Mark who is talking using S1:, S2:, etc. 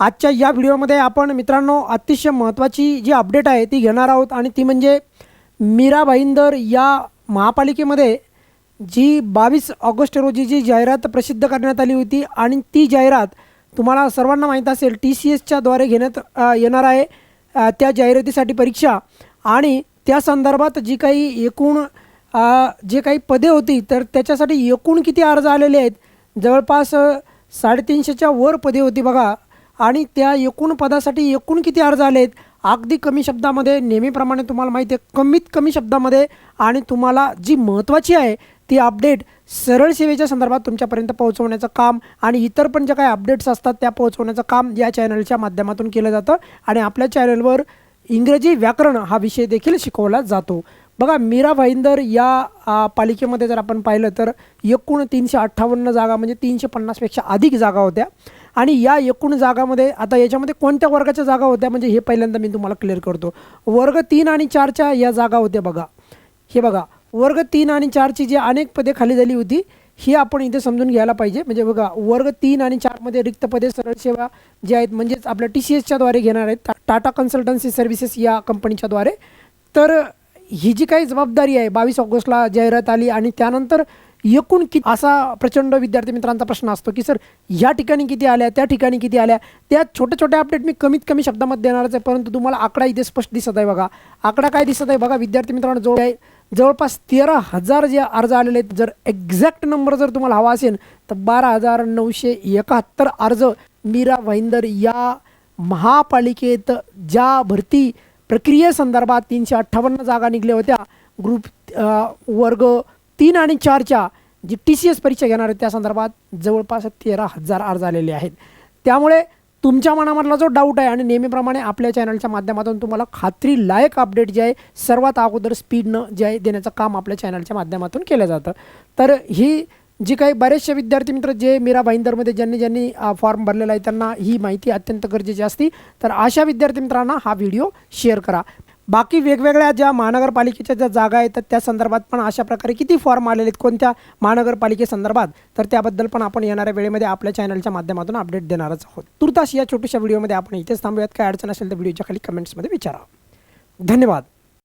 S1: आजच्या या व्हिडिओमध्ये आपण मित्रांनो अतिशय महत्त्वाची जी अपडेट आहे ती घेणार आहोत आणि ती म्हणजे मीरा भाईंदर या महापालिकेमध्ये जी बावीस ऑगस्ट रोजी जी जाहिरात प्रसिद्ध करण्यात आली होती आणि ती जाहिरात तुम्हाला सर्वांना माहीत असेल टी सी एसच्याद्वारे घेण्यात येणार आहे. त्या जाहिरातीसाठी परीक्षा आणि त्या संदर्भात जी काही एकूण जे काही पदे होती तर त्याच्यासाठी एकूण किती अर्ज आलेले आहेत? जवळपास साडेतीनशेच्या वर पदे होती बघा. आणि त्या एकूण पदासाठी एकूण किती अर्ज आले आहेत अगदी कमी शब्दामध्ये नेहमीप्रमाणे तुम्हाला माहिती आहे कमीत कमी शब्दामध्ये आणि तुम्हाला जी महत्त्वाची आहे ती अपडेट सरळ सेवेच्या संदर्भात तुमच्यापर्यंत पोहोचवण्याचं काम आणि इतर पण ज्या काही अपडेट्स असतात त्या पोहोचवण्याचं काम या चॅनलच्या माध्यमातून केलं जातं आणि आपल्या चॅनलवर इंग्रजी व्याकरण हा विषय देखील शिकवला जातो. बघा मीरा भाईंदर या पालिकेमध्ये जर आपण पाहिलं तर एकूण तीनशे अठ्ठावन्न जागा म्हणजे तीनशे पन्नासपेक्षा अधिक जागा होत्या. आणि या एकूण जागामध्ये आता याच्यामध्ये कोणत्या वर्गाच्या जागा होत्या? म्हणजे हे पहिल्यांदा मी तुम्हाला क्लिअर करतो. वर्ग तीन आणि चारच्या या जागा होत्या बघा. हे बघा वर्ग तीन आणि चारची जी अनेक पदे खाली झाली होती ही आपण इथे समजून घ्यायला पाहिजे. म्हणजे बघा वर्ग तीन आणि चारमध्ये रिक्त पदे सरळ सेवा जे आहेत म्हणजेच आपल्या टी सी एसच्याद्वारे घेणार आहेत. टाटा कन्सल्टन्सी सर्व्हिसेस या कंपनीच्याद्वारे तर ही जी काही जबाबदारी आहे बावीस ऑगस्टला जाहिरात आली आणि त्यानंतर एकूण कि असा प्रचंड विद्यार्थी मित्रांचा प्रश्न असतो की सर या ठिकाणी किती आल्या त्या ठिकाणी किती आल्या? त्या छोट्या छोट्या अपडेट मी कमीत कमी शब्दामध्ये देणारच आहे परंतु तुम्हाला आकडा इथे स्पष्ट दिसत आहे बघा. आकडा काय दिसत आहे बघा विद्यार्थी मित्रांनो जवळ आहे जवळपास तेरा हजार जे अर्ज आलेले आहेत. जर एक्झॅक्ट नंबर जर तुम्हाला हवा असेल तर बारा हजार नऊशे एकाहत्तर अर्ज मीरा भाईंदर या महापालिकेत ज्या भरती प्रक्रियेसंदर्भात तीनशे अठ्ठावन्न जागा निघल्या होत्या ग्रुप वर्ग तीन आणि चारच्या जी टी सी एस परीक्षा घेणार आहेत त्या संदर्भात जवळपास तेरा हजार अर्ज आलेले आहेत. त्यामुळे तुमच्या मनामधला जो डाऊट आहे आणि नेहमीप्रमाणे आपल्या चॅनलच्या माध्यमातून तुम्हाला खात्री लायक अपडेट जे आहे सर्वात अगोदर स्पीडनं जे आहे देण्याचं काम आपल्या चॅनलच्या माध्यमातून केलं जातं. तर ही जी काही बरेचसे विद्यार्थी मित्र जे मीरा भाईंदरमध्ये ज्यांनी ज्यांनी फॉर्म भरलेला आहे त्यांना ही माहिती अत्यंत गरजेची असती. तर अशा विद्यार्थी मित्रांना हा व्हिडिओ शेअर करा. बाकी वेगवेगळ्या ज्या महानगरपालिकेच्या ज्या जागा आहेत तर त्या संदर्भात पण अशा प्रकारे किती फॉर्म आलेले आहेत कोणत्या महानगरपालिकेसंदर्भात तर त्याबद्दल पण आपण येणाऱ्या वेळेमध्ये आपल्या चॅनलच्या माध्यमातून अपडेट देणारच आहोत. तुर्तास या छोट्याशा व्हिडिओमध्ये आपण इथेच थांबूयात. काय अडचण असेल तर व्हिडिओच्या खाली कमेंट्समध्ये विचारा. धन्यवाद.